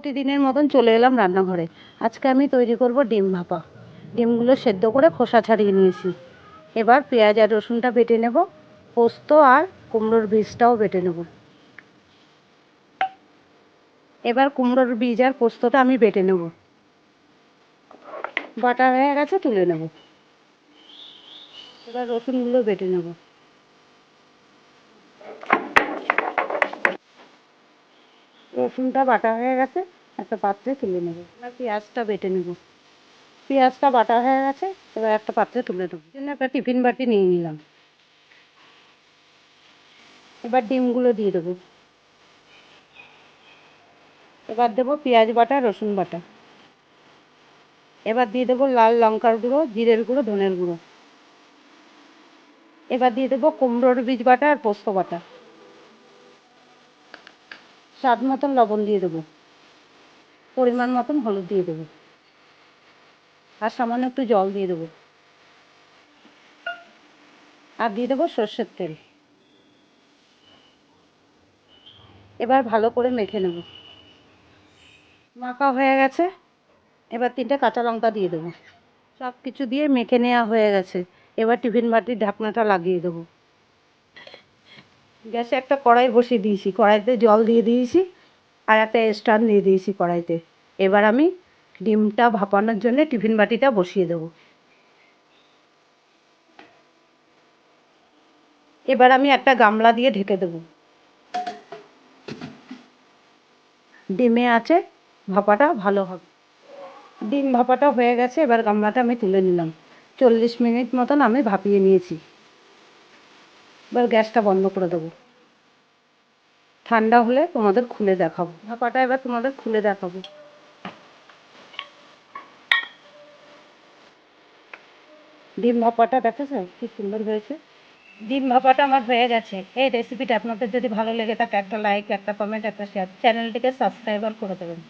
প্রতিদিনের মতন চলে এলাম রান্নাঘরে। আজকে আমি তৈরি করব ডিম ভাপা। ডিমগুলো সেদ্ধ করে খোসা ছাড়িয়ে নিয়েছি। এবার পেঁয়াজ আর রসুনটা বেটে নেব। পোস্ত আর কুমড়োর বীজটাও বেটে নেব। এবার কুমড়োর বীজ আর পোস্তটা আমি বেটে নেব। বাটা হয়ে গেছে তুলে নেব। এবার রসুনগুলো বেটে নেব। রসুনটা বাটা হয়ে গেছে একটা পাত্রে তুলে নেব। এবার পেঁয়াজটা বেটে নেব। পেঁয়াজটা বাটা হয়ে গেছে এবার একটা পাত্রে তুলে নেব। জন্য একটা টিফিন বাটি নিয়ে নিলাম। এবার ডিমগুলো দিয়ে দেবো। এবার দেবো পেঁয়াজ বাটা রসুন বাটা। এবার দিয়ে দেবো লাল লঙ্কার গুঁড়ো জিরের গুঁড়ো ধনের গুঁড়ো। এবার দিয়ে দেবো কুমড়োর বীজ বাটা আর পোস্ত বাটা। স্বাদ মতন লবণ দিয়ে দেবো। পরিমাণ মতন হলুদ দিয়ে দেবো। আর সামান্য একটু জল দিয়ে দেবো। আর দিয়ে দেবো সর্ষের তেল। এবার ভালো করে মেখে নেব। মাখা হয়ে গেছে। এবার তিনটে কাঁচা লঙ্কা দিয়ে দেবো। সব কিছু দিয়ে মেখে নেওয়া হয়ে গেছে। এবার টিফিন বাটির ঢাকনাটা লাগিয়ে দেবো। গ্যাসে একটা কড়াই বসিয়ে দিয়েছি, কড়াইতে জল দিয়ে দিয়েছি আর একটা স্ট্যান্ড দিয়ে দিয়েছি কড়াইতে। এবার আমি ডিমটা ভাপানোর জন্য টিফিন বাটিটা বসিয়ে দেবো। এবার আমি একটা গামলা দিয়ে ঢেকে দেবো। ডিমে আছে, ভাপাটা ভালো হবে। ডিম ভাপাটা হয়ে গেছে, এবার গামলাটা আমি তুলে নিলাম। চল্লিশ মিনিট মতন আমি ভাপিয়ে নিয়েছি। এবার গ্যাসটা বন্ধ করে দেবো। ঠান্ডা হলে তোমাদের খুলে দেখাবো। ভাপাটা এবার তোমাদের খুলে দেখাবো। ডিম ভাপাটা দেখেছ? কি সুন্দর হয়েছে। ডিম ভাপাটা আমার হয়ে গেছে। এই রেসিপিটা আপনাদের যদি ভালো লেগে থাকে, একটা লাইক একটা কমেন্ট একটা শেয়ার চ্যানেলটিকে সাবস্ক্রাইবার করে দেবেন।